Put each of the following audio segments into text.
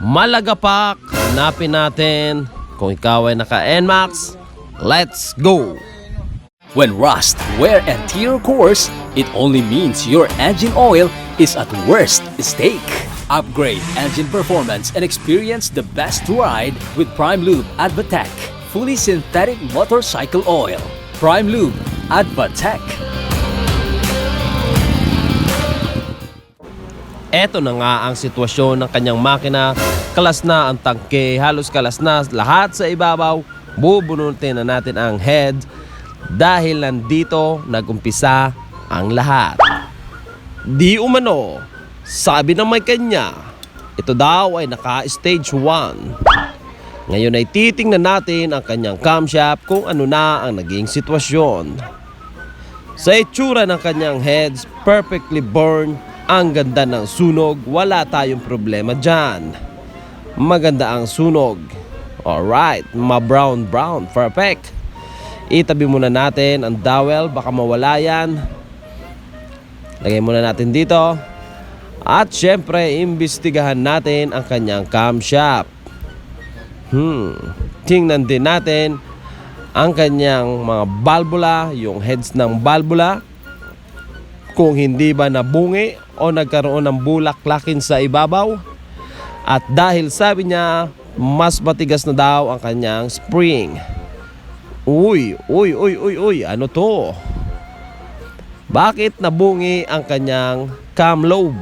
Malagapak, hanapin natin kung ikaw ay naka-NMAX. Let's go! When rust, wear, and tear course, it only means your engine oil is at worst stake. Upgrade engine performance and experience the best ride with Prime Lube Advatec, fully synthetic motorcycle oil. Prime Lube Advatec. Eto na nga ang sitwasyon ng kanyang makina. Kalas na ang tangke, halos kalas na lahat sa ibabaw. Bubunutin na natin ang head dahil nandito nagumpisa ang lahat. Di umano, sabi ng may kanya, ito daw ay naka-stage 1. Ngayon ay titingnan natin ang kanyang camshaft kung ano na ang naging sitwasyon. Sa itsura ng kanyang heads, perfectly burned, ang ganda ng sunog, wala tayong problema dyan. Maganda ang sunog. Alright, ma-brown brown, perfect. Itabi muna natin ang dowel, baka mawala yan. Lagay muna natin dito. At syempre, imbestigahan natin ang kanyang camshaft. Hmm, tingnan din natin ang kanyang mga balbula, yung heads ng balbula. Kung hindi ba nabungi o nagkaroon ng bulaklakin sa ibabaw. At dahil sabi niya, mas matigas na daw ang kanyang spring. Uy, uy, uy, uy, uy, ano to? Bakit nabungi ang kanyang cam lobe?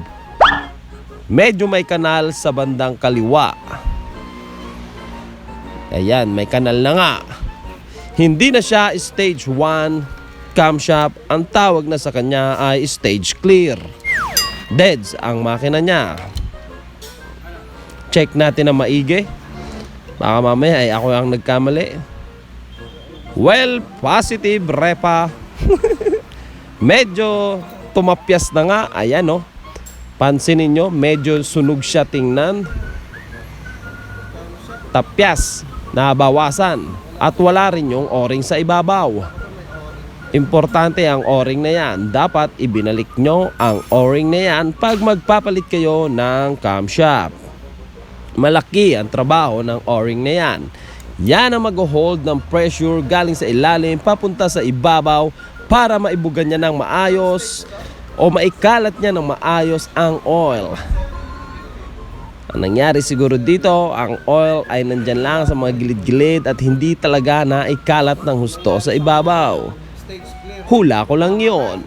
Medyo may kanal sa bandang kaliwa. Ayan, may kanal na nga. Hindi na siya stage 1 camshaft. Ang tawag na sa kanya ay stage clear. Deads ang makina niya. Check natin na maigi. Baka mamaya ay ako ang nagkamali. Well, positive repa. medyo tumapyas na nga. Ayan oh. Pansinin nyo, medyo sunog siya tingnan. Tapyas, nabawasan. At wala rin yung o-ring sa ibabaw. Importante ang o-ring na yan. Dapat ibinalik nyo ang o-ring na yan pag magpapalit kayo ng camshaft. Malaki ang trabaho ng o-ring na yan. Yan ang mag-hold ng pressure galing sa ilalim papunta sa ibabaw para maibugan niya ng maayos o maikalat niya ng maayos ang oil. Ang nangyari siguro dito, ang oil ay nandyan lang sa mga gilid-gilid at hindi talaga naikalat ng husto sa ibabaw. Hula ko lang yon.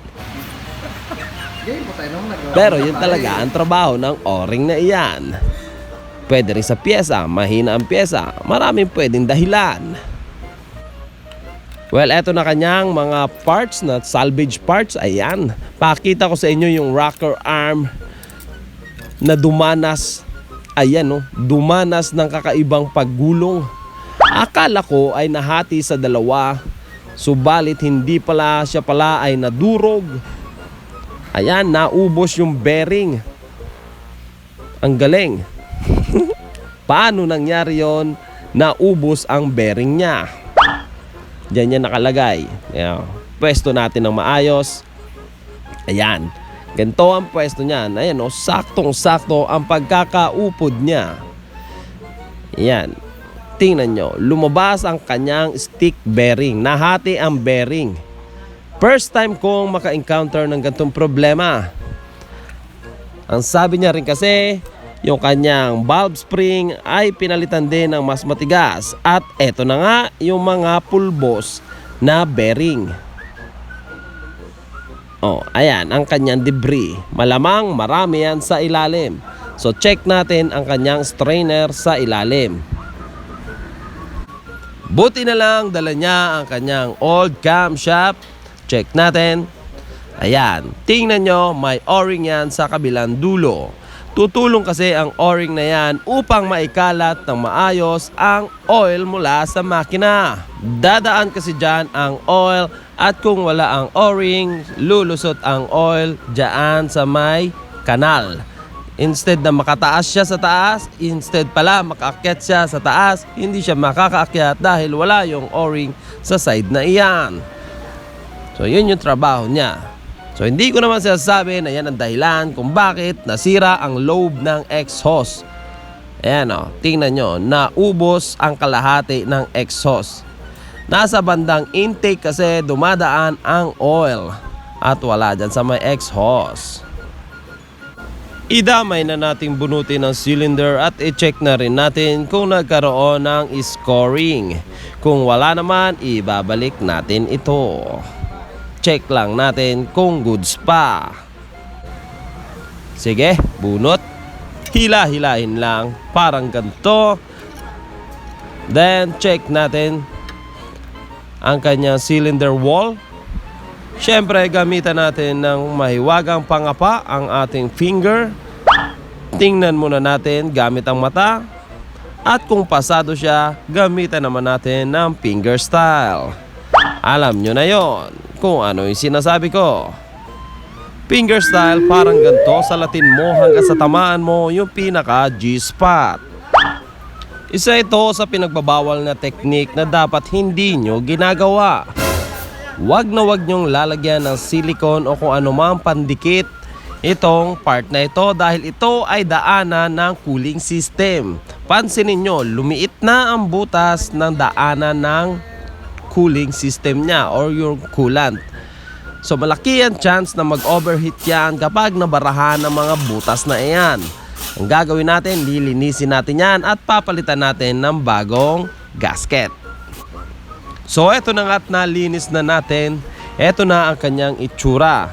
Pero yun talaga ang trabaho ng o-ring na iyan. Pwede rin sa pyesa, mahina ang pyesa, maraming pwedeng dahilan. Well, eto na kanyang mga parts na salvage parts. Ayan. Pakita ko sa inyo yung rocker arm na dumanas. Ayan, no? Dumanas ng kakaibang paggulong. Akala ko ay nahati sa dalawa. Subalit hindi pala siya pala ay nadurog. Ayan, naubos yung bearing. Ang galing. Paano nangyari yon? Naubos ang bearing niya. Diyan yan nakalagay. Ayan. Pwesto natin ng maayos. Ayan. Ganito ang pwesto niyan. Ayan o, saktong-sakto ang pagkakaupod niya. Ayan. Tingnan nyo, lumabas ang kanyang stick bearing. Nahati ang bearing. First time kong maka-encounter ng gantong problema. Ang sabi niya rin kasi, yung kanyang valve spring ay pinalitan din ng mas matigas. At eto na nga yung mga pulbos na bearing. Oh, ayan ang kanyang debris. Malamang marami yan sa ilalim. So check natin ang kanyang strainer sa ilalim. Buti na lang dala niya ang kanyang old camshaft. Check natin. Ayan, tingnan nyo, may o-ring yan sa kabilang dulo. Tutulong kasi ang o-ring na yan upang maikalat ng maayos ang oil mula sa makina. Dadaan kasi dyan ang oil at kung wala ang o-ring, lulusot ang oil dyan sa may kanal. Instead na makataas siya sa taas, instead pala makaakyat siya sa taas, hindi siya makakaakyat dahil wala yung o-ring sa side na iyan. So yun yung trabaho niya. So hindi ko naman sinasabi na yan ang dahilan kung bakit nasira ang lobe ng exhaust. Ayan o, tingnan nyo, naubos ang kalahati ng exhaust. Nasa bandang intake kasi dumadaan ang oil at wala dyan sa may exhaust. Idamay na nating bunutin ang cylinder at i-check na rin natin kung nagkaroon ng scoring. Kung wala naman, ibabalik natin ito. Check lang natin kung goods pa. Sige, bunot. Hila-hilahin lang, parang ganito. Then, check natin ang kanyang cylinder wall. Siyempre, gamitan natin ng mahiwagang pangapa ang ating finger. Tingnan muna natin gamit ang mata. At kung pasado siya, gamitan naman natin ng finger style. Alam nyo na yon kung ano yung sinasabi ko. Finger style parang ganito sa latin mo hanggang sa tamaan mo yung pinaka G-spot. Isa ito sa pinagbabawal na teknik na dapat hindi nyo ginagawa. Huwag na huwag nyong lalagyan ng silicone o kung anumang pandikit itong part na ito dahil ito ay daanan ng cooling system. Pansinin nyo, lumiit na ang butas ng daanan ng cooling system niya or your coolant. So malaki ang chance na mag-overheat yan kapag nabarahan ng mga butas na iyan. Ang gagawin natin, lilinisin natin yan at papalitan natin ng bagong gasket. So eto na nga't nalinis na natin. Eto na ang kanyang itsura.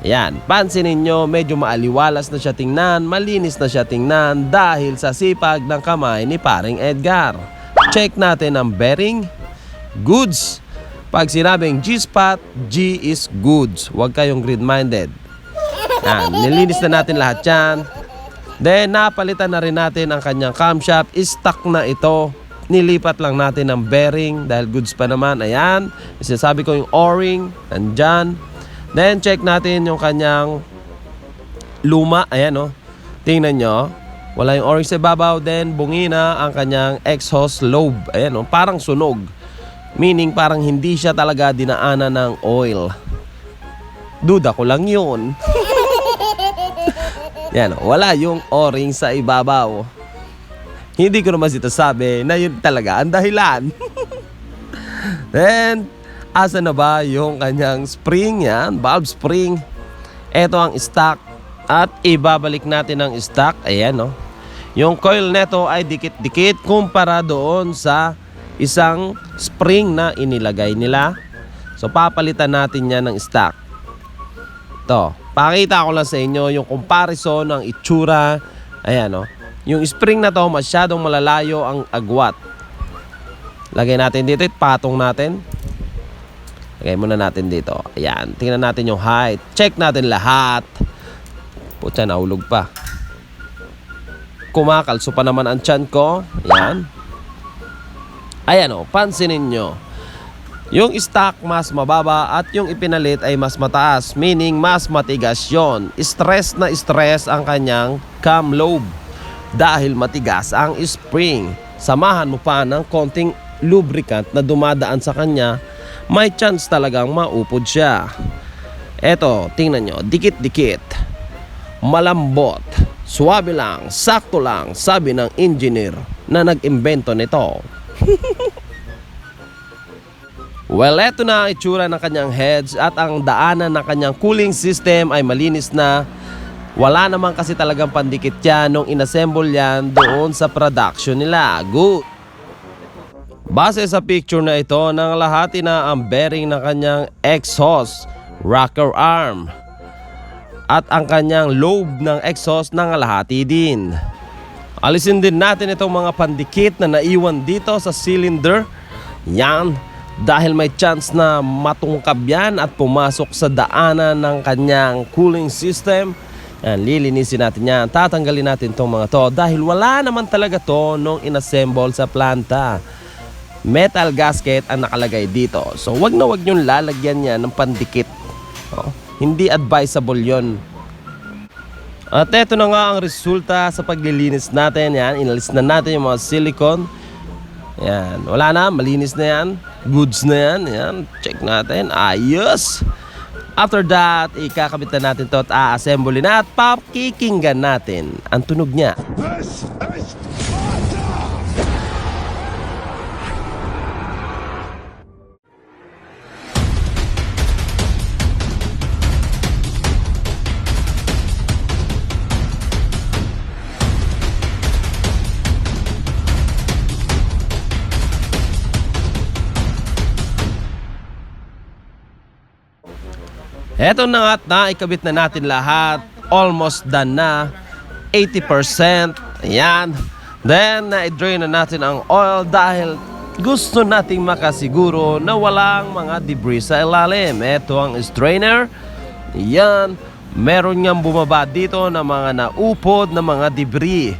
Yan, pansinin nyo, medyo maaliwalas na siya tingnan, malinis na siya tingnan dahil sa sipag ng kamay ni paring Edgar. Check natin ang bearing. Goods. Pag sinabing G-spot, G is goods. Huwag kayong grid-minded. Yan, nilinis na natin lahat yan. Then, napalitan na rin natin ang kanyang camshaft. Stuck na ito. Nilipat lang natin ang bearing dahil goods pa naman. Ayan. Sinasabi ko yung o-ring. Nandyan. Then, check natin yung kanyang luma. Ayan, oh. Tingnan nyo. Wala yung o-ring sa babaw. Then, bungina ang kanyang exhaust lobe. Ayan, oh. Parang sunog. Meaning, parang hindi siya talaga dinaanan ng oil. Duda ko lang yun. Yan, oh. wala yung o-ring sa ibabaw. Hindi ko naman sinasabi na yun talaga ang dahilan. Then, asa na ba yung kanyang spring yan? Valve spring. Ito ang stock. At ibabalik natin ang stock. Ayan, no? Yung coil neto ay dikit-dikit kumpara doon sa isang spring na inilagay nila. So, papalitan natin yan ng stock. To, pakita ko lang sa inyo yung comparison ng itsura. Ayan, no? Yung spring na to, masyadong malalayo ang agwat. Lagay natin dito, patong natin. Lagay muna natin dito. Ayan, tingnan natin yung height. Check natin lahat. Putya, nahulog pa. Kumakalso pa naman ang tiyan ko. Ayan. Ayan o, pansinin nyo. Yung stock mas mababa at yung ipinalit ay mas mataas. Meaning, mas matigas yon. Stress na stress ang kanyang cam lobe. Dahil matigas ang spring. Samahan mo pa ng konting lubricant na dumadaan sa kanya, may chance talagang maupod siya. Eto, tingnan nyo, dikit-dikit. Malambot. Suwabe lang, sakto lang, sabi ng engineer na nag-imbento nito. well, eto na ang itsura ng kanyang heads at ang daanan ng kanyang cooling system ay malinis na. Wala naman kasi talagang pandikit yan nung inassemble yan doon sa production nila. Good. Base sa picture na ito, nang lahati na ang bearing ng kanyang exhaust, rocker arm, at ang kanyang lobe ng exhaust nangalahati din. Alisin din natin itong mga pandikit na naiwan dito sa cylinder. Yan, dahil may chance na matungkab yan at pumasok sa daanan ng kanyang cooling system. Yan, lilinisin natin yan. Tatanggalin natin itong mga to dahil wala naman talaga to nung inassemble sa planta. Metal gasket ang nakalagay dito. So wag na wag nyong lalagyan yan ng pandikit. Oh, hindi advisable yon. At eto na nga ang resulta sa paglilinis natin. Yan, inalis na natin yung mga silicone. Yan, wala na, malinis na yan. Goods na yan. Yan, check natin. Ayos. After that, ikakabit na natin to at a-assemble na at papakikinggan natin ang tunog niya. This Eto na nga at naikabit na natin lahat. Almost done na. 80%. Ayan. Then, na-drain na natin ang oil dahil gusto nating makasiguro na walang mga debris sa ilalim. Ito ang strainer. Yan. Meron nga bumaba dito na mga naupod na mga debris.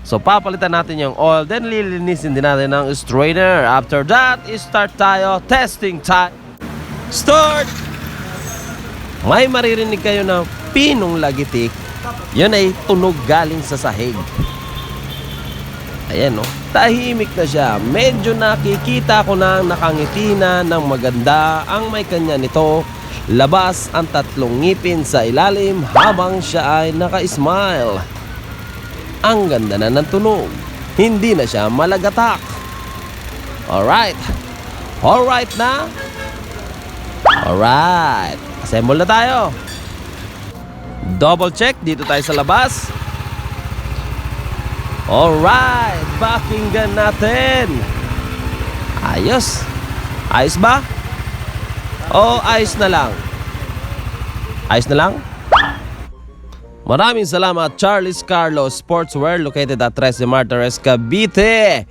So papalitan natin yung oil, then lilinisin din natin ang strainer. After that, start tayo. Testing time. Start! May maririnig kayo na pinong lagitik. Yun ay tunog galing sa sahig. Ayan no, tahimik na siya. Medyo nakikita ko na nakangiti na ng maganda ang may kanya nito. Labas ang tatlong ngipin sa ilalim habang siya ay naka-smile. Ang ganda na ng tunog. Hindi na siya malagatak. Alright. Alright na. Alright. Assemble na tayo. Double check. Dito tayo sa labas. Alright. Pakinggan natin. Ayos. Ayos ba? O ayos na lang? Ayos na lang? Maraming salamat Charles Carlos Sportswear located at 13 Martires, Cavite.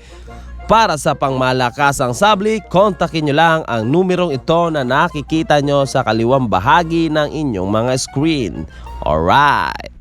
Para sa pangmalakasang sabli, kontakin nyo lang ang numerong ito na nakikita nyo sa kaliwang bahagi ng inyong mga screen. Alright!